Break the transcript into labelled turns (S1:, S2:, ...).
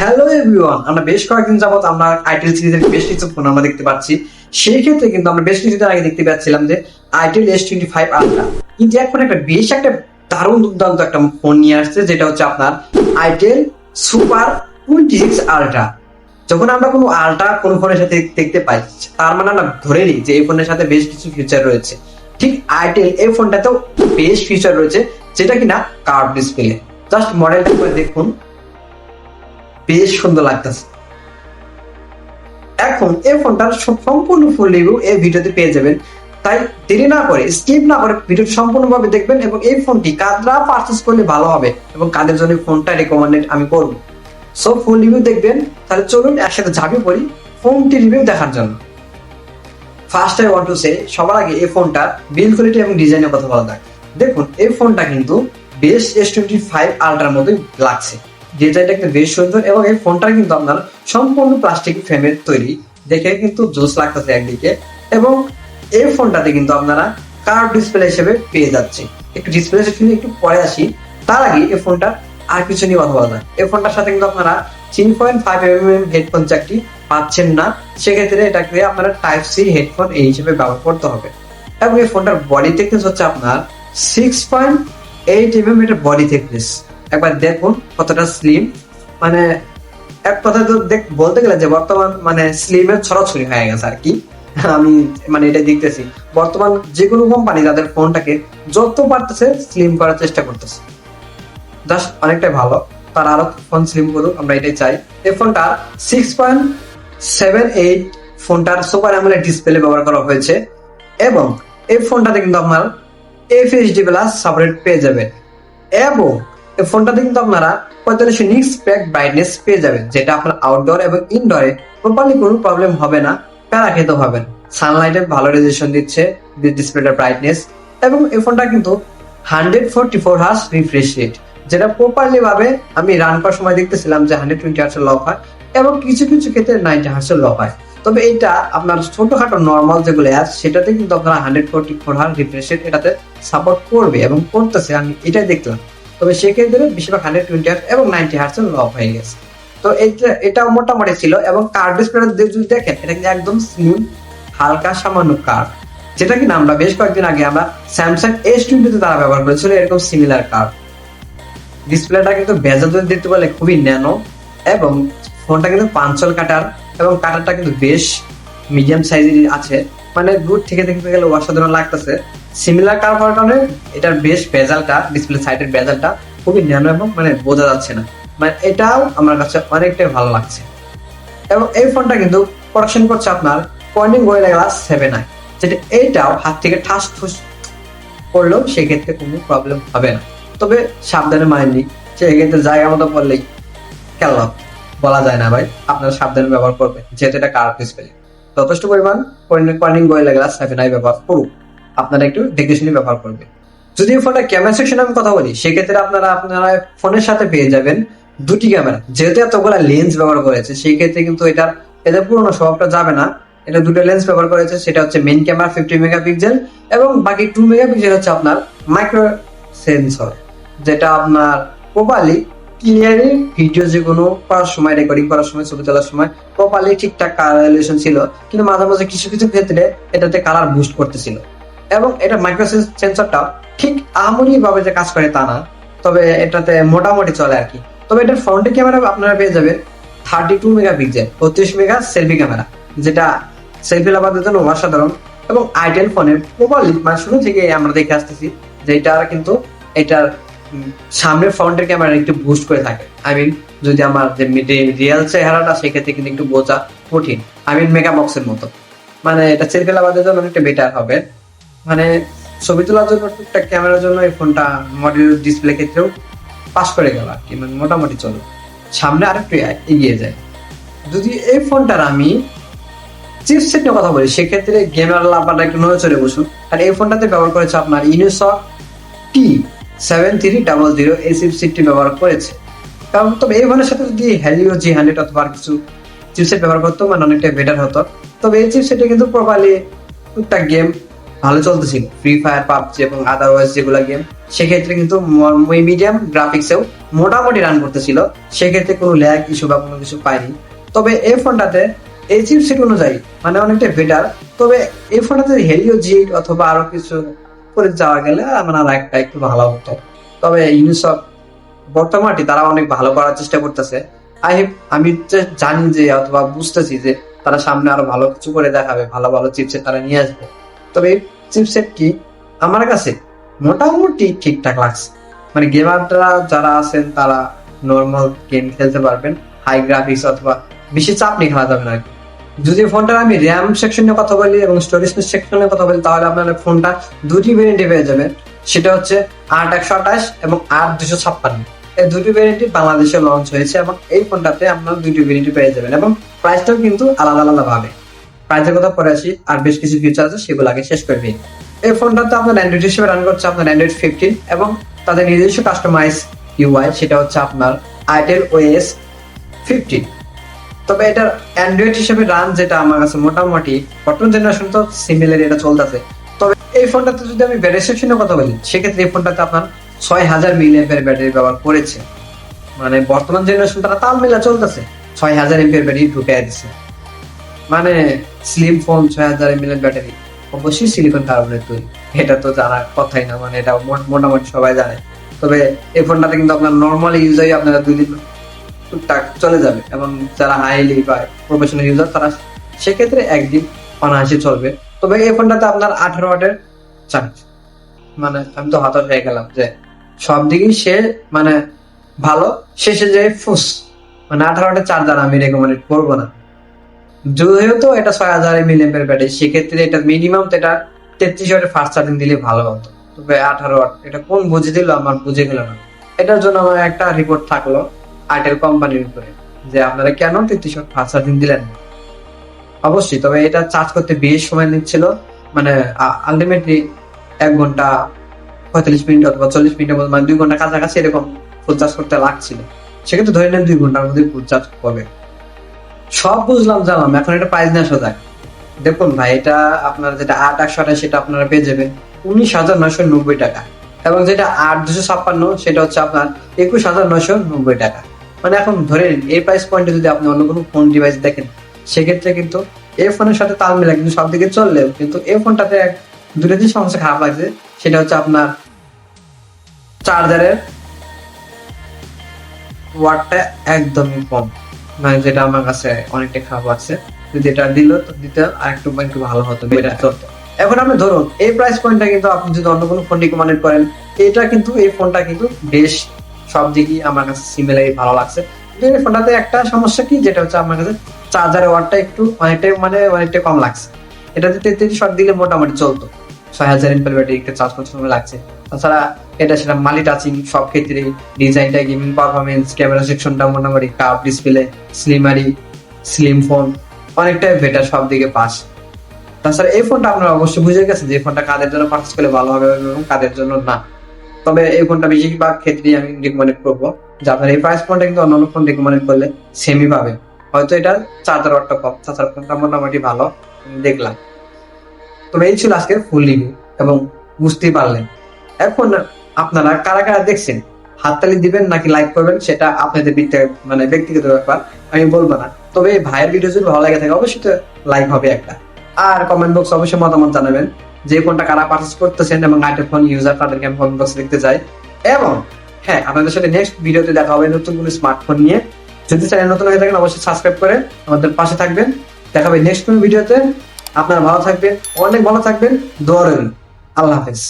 S1: Hello everyone আমরা বেশ কয়েকদিন যাবত আমরা আইটেল সিরিজের বেশ কিছু ফোন আমরা দেখতে পাচ্ছি। সেই ক্ষেত্রে কিন্তু আমরা বেশ কিছুদিন আগে দেখতে পাচ্ছিলাম যে itel S twenty five ultra কিন্তু এখন একটা বেশ একটা দারুণ দুর্দান্ত একটা ফোন নিয়ে আসছে, যেটা হচ্ছে আপনার itel super twenty six ultra যখন আমরা কোনো আলট্রা কোনো ফোনের সাথে দেখতে পাই, তার মানে আমরা ধরে নিই যে এই ফোনের সাথে বেশ কিছু ফিচার রয়েছে। ঠিক আইটেল এই ফোনটাতেও বেশ ফিচার রয়েছে, যেটা কিনা কার্ভ ডিসপ্লে জাস্ট মডেলটা করে দেখুন। বেশ সুন্দর লাগতেছে। এখন এই ফোনটার সম্পূর্ণ ফুল রিভিউ এই ভিডিওতে পেয়ে যাবেন। তাই দেরি না করে স্কিপ না করে ভিডিও সম্পূর্ণভাবে দেখবেন এবং এই ফোনটি কাদরা পারচেস করলে ভালো হবে এবং কাদের জন্য ফোনটা রেকমেন্ডেড আমি করব। সো ফুল রিভিউ দেখবেন, তাহলে চলুন একসাথে ঝাঁপি পড়ি ফোনটি রিভিউ দেখার জন্য। First I want to say সবার আগে এই ফোনটা বিল্ড কোয়ালিটি এবং ডিজাইনের কথা বলা যাক। দেখুন, এই ফোনটা কিন্তু বেশ এস টোয়েন্টি ফাইভ আলট্রার মতোই লাগছে। ডিজাইনটা কিন্তু বেশ সুন্দর এবং এই ফোনটা কিন্তু আপনার সম্পূর্ণ প্লাস্টিক ফ্রেমের তৈরি। দেখে কিন্তু জোস লাগতেছে একদিকে এবং এই ফোনটাতে কিন্তু আপনারা কার্ভ ডিসপ্লে হিসেবে পেয়ে যাচ্ছে। একটু ডিসপ্লে সেকশনে একটু পরে আসি। তার আগে এই ফোনটা আর কিছু নিয়ে কথা বলা যায় এই ফোনটার সাথে কিন্তু আপনারা three point five M M headphone চাকটি পাচ্ছেন না। সেক্ষেত্রে এটাকে আপনারা টাইপ সি হেডফোন এই হিসেবে ব্যবহার করতে হবে। এবং এই ফোনটার বডি থিকনেস হচ্ছে আপনার six point eight M M এটা বডি থিকনেস একবার দেখুন কতটা স্লিম মানে এক কথা তো দেখ, বলতে গেলে যে বর্তমান মানে স্লিমের ছড়াছড়ি হয়ে গেছে আর কি। আমি মানে এটা দেখতেছি। বর্তমান যে কোনো কোম্পানি তাদের ফোনটাকে যত পারতেছে স্লিম করার চেষ্টা করতেছে। জাস্ট অনেকটাই ভালো। তার আরও ফোন স্লিম করুক, আমরা এটাই চাই। এই ফোনটা সিক্স পয়েন্ট সেভেন এইট ফোনটার সুপার অ্যামোলেড ডিসপ্লে ব্যবহার করা হয়েছে। এবং এই ফোনটাতে কিন্তু আপনার এফ এইচডি প্লাস সাপোর্ট পেয়ে যাবেন। এবং এই ফোনটাতে কিন্তু আপনারা, পঁয়তাল্লিশ নিক্স প্যাক ব্রাইটনেস পেয়ে যাবেন, যেটা আপনার আউটডোর এবং ইনডোরে প্রপারলি কোনো প্রবলেম হবে না প্যারা খেতে হবে না। সানলাইটে ভালো রেজুলেশন দিচ্ছে ডিসপ্লেটার ব্রাইটনেস এবং এই ফোনটা কিন্তু hundred forty four hertz refresh rate যেটা প্রপারলি ভাবে আমি রান করার সময় দেখতেছিলাম যে হান্ড্রেড টোয়েন্টি হার্সের লক হয়, এবং কিছু কিছু ক্ষেত্রে নাইনটি হার্সের লক হয়। তবে এটা আপনার ছোটখাটো নর্মাল যেগুলো অ্যাপ সেটাতে কিন্তু আপনারা hundred forty four hertz refresh rate এটাতে সাপোর্ট করবে এবং করতেছে, আমি এটাই দেখলাম। তবে সেক্ষেত্রে বেশিরভাগ হান্ড্রেড টোয়েন্টি হার্স এবং নাইনটি হার্সের লক হয়ে গেছে। তো এটা মোটামুটি ছিল এবং কার ডিসপ্লে যদি দেখেন, এটা কিন্তু একদম স্মুথ হালকা, সামান্য কার যেটা কিনা আমরা বেশ কয়েকদিন আগে আমরা স্যামসাং এস টোয়েন্টিতে তারা ব্যবহার করেছিল, এরকম সিমিলার কার ডিসপ্লেটা কিন্তু বেজা যদি দেখতে পারলে খুবই ন্যানো এবং ফোনটা কিন্তু পাঞ্চল কাটার এবং কাটারটা কিন্তু বেশ মিডিয়াম সাইজের আছে। মানে দূর থেকে দেখতে গেলে অসাধারণ লাগতেছে। সিমিলার কার হওয়ার কারণে এটার বেশ বেজালটা ডিসপ্লে সাইডের বেজালটা খুবই ন্যানো এবং মানে বোঝা যাচ্ছে না। মানে এটাও আমার কাছে অনেকটাই ভালো লাগছে। এবং এই ফোনটা কিন্তু প্রোডাকশন করছে আপনার পয়েন্টিং গোয়েলা গ্লাস সেভেন আই যেটা এইটাও হাত থেকে ঠাস ঠুস করলেও সেক্ষেত্রে কোনো প্রবলেম হবে না। তবে সাবধানে মানেননি সেক্ষেত্রে জায়গা মতো পড়লেই খেয়াল বলা যায় না ভাই, আপনারা সাবধানে ব্যবহার করবেন, যেহেতু এটা কার ডিসপ্লে যথেষ্ট পরিমাণ পয়েন্টিং গোয়েলা গ্লাস সেভেন আই ব্যবহার করুক আপনারা একটু দেখে শুনে ব্যবহার করবেন যদি ফোনটা ক্যামেরা সেকশনে আমি কথা বলি, সেক্ষেত্রে আপনারা আপনারা ফোনের সাথে পেয়ে যাবেন দুটি ক্যামেরা যেহেতু এতগুলা লেন্স ব্যবহার করেছে সেই ক্ষেত্রে কিন্তু এটার এদের পুরোনো স্বভাবটা যাবে না। এটা দুটো লেন্স ব্যবহার করেছে, সেটা হচ্ছে মেইন ক্যামেরা ফিফটি মেগাপিক্সেল এবং বাকি টু মেগাপিক্সেল হচ্ছে আপনার মাইক্রো সেন্সর যেটা আপনার প্রপারলি ক্লিয়ারলি ভিডিও যে কোনো করার সময় রেকর্ডিং করার সময়, ছবি তোলার সময় প্রপারলি ঠিকঠাক কালারেশন ছিল। কিন্তু মাঝে মাঝে কিছু কিছু ক্ষেত্রে এটাতে কালার বুস্ট করতেছিল। এবং এটা মাইক্রো সেন্সরটা ঠিক আহামরি ভাবে যে কাজ করে তা না, তবে এটাতে মোটামুটি চলে আর কি। তবে এটার ফ্রন্টে ক্যামেরা আপনারা পেয়ে যাবেন থার্টি টু মেগাপিক্সেল বত্রিশ মেগা সেলফি ক্যামেরা যেটা সেলফি লাভাদের জন্য অসাধারণ এবং আইটেল ফোনের প্রপারলি মানে শুরু থেকে আমরা দেখে আসতেছি যে এটা কিন্তু এটার সামনের ফ্রন্টের ক্যামেরা একটু বুস্ট করে থাকে। আই মিন যদি আমার যে রিয়েল চেহারাটা, সেক্ষেত্রে কিন্তু একটু বোঝা কঠিন। আই মিন মেগা বক্সের মতো। মানে এটা সেলফি লাভাদের জন্য অনেকটা বেটার হবে। মানে ছবি তোলার জন্য একটা ক্যামেরার জন্য এই ফোনটা মডেল ডিসপ্লে ক্ষেত্রেও পাস করে গেল আর কি মানে মোটামুটি চলো। সামনে আরেকটু এগিয়ে যায়। যদি এই ফোনটার আমি চিপসেট নিয়ে কথা বলি, সেক্ষেত্রে গেমার লাভারটা একটু নজর চলে বসুন। আর এই ফোনটাতে ব্যবহার করেছে আপনার Unisoc T seven three double zero এই চিপসেটটি ব্যবহার করেছে। কারণ তবে এই ফোনের সাথে যদি হ্যালিও জি হান্ড্রেড অথবা কিছু চিপসেট ব্যবহার করতো মানে অনেকটা বেটার হতো। তবে এই চিপসেটে কিন্তু প্রপারলি টুকটাক গেম ভালো চলতেছিল ফ্রি ফায়ার পাবজি এবং আদারওয়াইজ যেগুলো গেম সেক্ষেত্রে কিন্তু মিডিয়াম গ্রাফিক্সেও মোটামুটি রান করতেছিল, সেক্ষেত্রে কোনো ল্যাগ ইস্যু বা কোনো কিছু পাইনি তবে এই ফোনটাতে এই চিপসেট অনুযায়ী মানে অনেকটা বেটার তবে এই ফোনটাতে হেলিও জি অথবা আরও কিছু করে যাওয়া গেলে আমার আর একটা একটু ভালো হতো। তবে ইউনিসফ বর্তমানটি তারা অনেক ভালো করার চেষ্টা করতেছে। আই আমি জানি যে অথবা বুঝতেছি যে তারা সামনে আরও ভালো কিছু করে দেখাবে, ভালো ভালো চিপসেট তারা নিয়ে আসবে। তবে চিপসেটটি আমার কাছে মোটামুটি ঠিকঠাক লাগছে। মানে গেমাররা যারা আছেন, তারা নর্মাল গেম খেলতে পারবেন। হাই গ্রাফিক্স অথবা বেশি চাপ নিয়ে খেলা যাবে না যদি ফোনটার আমি র্যাম সেকশনে কথা বলি এবং স্টোরেজ সেকশনে কথা বলি, তাহলে আপনার ফোনটা দুটি ভেরিয়েন্টে পেয়ে যাবেন। সেটা হচ্ছে আট একশো আঠাশ এবং আট দুশো ছাপ্পান্ন। এই দুটি ভেরিয়েন্টই বাংলাদেশে লঞ্চ হয়েছে এবং এই ফোনটাতে আপনার দুটি ভেরিয়েন্ট পেয়ে যাবেন এবং প্রাইসটাও কিন্তু আলাদা আলাদা পাবে প্রাইসের কথা পরে আসি, আর বেশ কিছু ফিচার আছে, সেগুলো আগে শেষ করবি এই ফোনটাতে আপনার অ্যান্ড্রয়েড হিসেবে রান করছে আপনার অ্যান্ড্রয়েড ফিফটিন এবং তাদের নিজস্ব কাস্টমাইজ ইউআই সেটা হচ্ছে আপনার আইটেল ওএস ফিফটিন তবে এটার অ্যান্ড্রয়েড হিসেবে রান যেটা আমার কাছে মোটামুটি বর্তমান জেনারেশন তো সিমিলার এটা চলতেছে। তবে এই ফোনটাতে যদি আমি ব্যাটারি সেকশনের কথা বলি, সেক্ষেত্রে এই ফোনটাতে আপনার ছয় হাজার মিলিয়ামের ব্যাটারি ব্যবহার করেছে। মানে বর্তমান জেনারেশন তারা তাল মেলা চলতেছে, ছয় হাজার এমপির ব্যাটারি ঢুকে দিচ্ছে মানে স্লিম ফোন ছয় হাজার এমএল ব্যাটারি অবশ্যই সিলিকন কার্বনের তৈরি এটা তো জানার কথাই না মানে এটা মোটামুটি সবাই জানে। তবে এই ফোনটাতে কিন্তু আপনার নর্মাল ইউজারই আপনারা দুই দিন টুকটাক চলে যাবে। এবং যারা হাইলি বা প্রফেশনাল ইউজার তারা সেক্ষেত্রে একদিন অনায়াসে চলবে। তবে এই ফোনটাতে আপনার আঠারো ওয়াটের চার্জ মানে আমি তো হতাশ হয়ে গেলাম যে সব দিকেই সে মানে ভালো, শেষে যে ফুস। মানে আঠারো ওয়াটের চার্জার আমি রেকমেন্ড করব না। যেহেতু এটা ছয় হাজার মিলিয়ামের ব্যাটারি সেক্ষেত্রে এটা মিনিমাম তো এটা তেত্রিশ ওয়াটের ফাস্ট চার্জিং দিলে ভালো হতো। তবে আঠারো ওয়াট এটা কোন বুঝে দিল আমার বুঝে গেল না। এটার জন্য আমার একটা রিপোর্ট থাকল আইটেল কোম্পানির উপরে, যে আপনারা কেন তেত্রিশ ওয়াট ফাস্ট চার্জিং দিলেন না? অবশ্যই, তবে এটা চার্জ করতে বেশ সময় নিচ্ছিল মানে আলটিমেটলি এক ঘণ্টা পঁয়তাল্লিশ মিনিট অথবা চল্লিশ মিনিটের মধ্যে মানে দুই ঘণ্টা কাছাকাছি এরকম ফুল চার্জ করতে লাগছিল। সেক্ষেত্রে ধরে নেন দুই ঘণ্টার মধ্যে ফুল চার্জ হবে। সব বুঝলাম, জানলাম। এখন এটা প্রাইস নেওয়া সোজা। দেখুন ভাই, এটা আপনার যেটা আট, একশো আঠাশ, সেটা আপনারা পেয়ে যাবেন। উনিশ হাজার নয়শো নব্বই টাকা। এবং যেটা আট, দুশো ছাপ্পান্ন, সেটা হচ্ছে আপনার একুশ হাজার নয়শো নব্বই টাকা। মানে এখন ধরে নিন, এই প্রাইস পয়েন্টে যদি আপনি অন্য কোনো ফোন ডিভাইস দেখেন, সেক্ষেত্রে কিন্তু এই ফোনের সাথে তাল মেলা কিন্তু সব দিকে চললেও কিন্তু এই ফোনটাতে এক, দুটো যে সমস্যা খারাপ লাগছে। সেটা হচ্ছে আপনার চার্জারের ওয়াটটা একদমই কম। মানে যেটা আমার কাছে অনেকটা খারাপ আছে। যদি এটা দিল তো দিতে আর একটু একটু ভালো হতো এটা চলতো এখন আপনি ধরুন এই প্রাইস পয়েন্টটা কিন্তু আপনি যদি অন্য কোনো ফোন রিকমেন্ড করেন এটা কিন্তু এই ফোনটা কিন্তু বেশ সব দিকই আমার কাছে সিমিলারই ভালো লাগছে। কিন্তু এই ফোনটাতে একটা সমস্যা কি যেটা হচ্ছে আমার কাছে চার্জারের ওয়ারটা একটু অনেকটাই মানে অনেকটাই কম লাগছে। এটাতে তেত্রিশ শট দিলে মোটামুটি চলতো। ছয় হাজার এমপেল ব্যাটারি একটা চার্জ করতে সময় লাগছে। তাছাড়া এটা সেটা মালি টাচিং সব ক্ষেত্রে ডিজাইনটা গেমিং পারফরমেন্স ক্যামেরা সেকশনটা মোটামুটি কাপ ডিসপ্লে স্লিমারি স্লিম ফোন অনেকটাই বেটার সব দিকে পাস তাছাড়া এই ফোনটা আপনারা অবশ্যই বুঝে গেছেন যে ফোনটা কাদের জন্য পারচেস করলে ভালো হবে এবং কাদের জন্য না। তবে এই ফোনটা বেশিরভাগ ক্ষেত্রে আমি রিকমেন্ড করব, যে আপনার এই প্রাইস ফোনটা কিন্তু অন্যান্য ফোন রিকমেন্ড করলে সেমই পাবে। হয়তো এটা চার্জার ওয়াটটা কম তাছাড়া ফোনটা মোটামুটি ভালো দেখলাম। তবে এই ছিল আজকের ফুল রিভিউ এবং বুঝতেই পারলেন। এখন আপনারা কারা কারা দেখছেন? হাততালি দিবেন নাকি লাইক করবেন? সেটা আপনাদের মানে ব্যক্তিগত ব্যাপার, আমি বলব না। তবে ভাইয়ের ভিডিও যদি ভালো লাগে থাকে, অবশ্যই লাইক হবে একটা। আর কমেন্ট বক্স অবশ্যই মতামত জানাবেন যে কোনটা কারা পারচেস করতেছেন এবং আইটেল ফোন ইউজার তাদেরকে আমি কমেন্ট বক্সে লিখতে চাই। এবং হ্যাঁ আপনাদের সাথে নেক্সট ভিডিওতে দেখা হবে নতুন কোনো স্মার্টফোন নিয়ে। যদি চ্যানেল নতুন হয়ে থাকেন, অবশ্যই সাবস্ক্রাইব করে আমাদের পাশে থাকবেন। দেখা হবে নেক্সট কোনো ভিডিওতে আপনারা ভালো থাকবেন, অনেক ভালো থাকবেন। দোয়া আল্লাহ হাফেজ।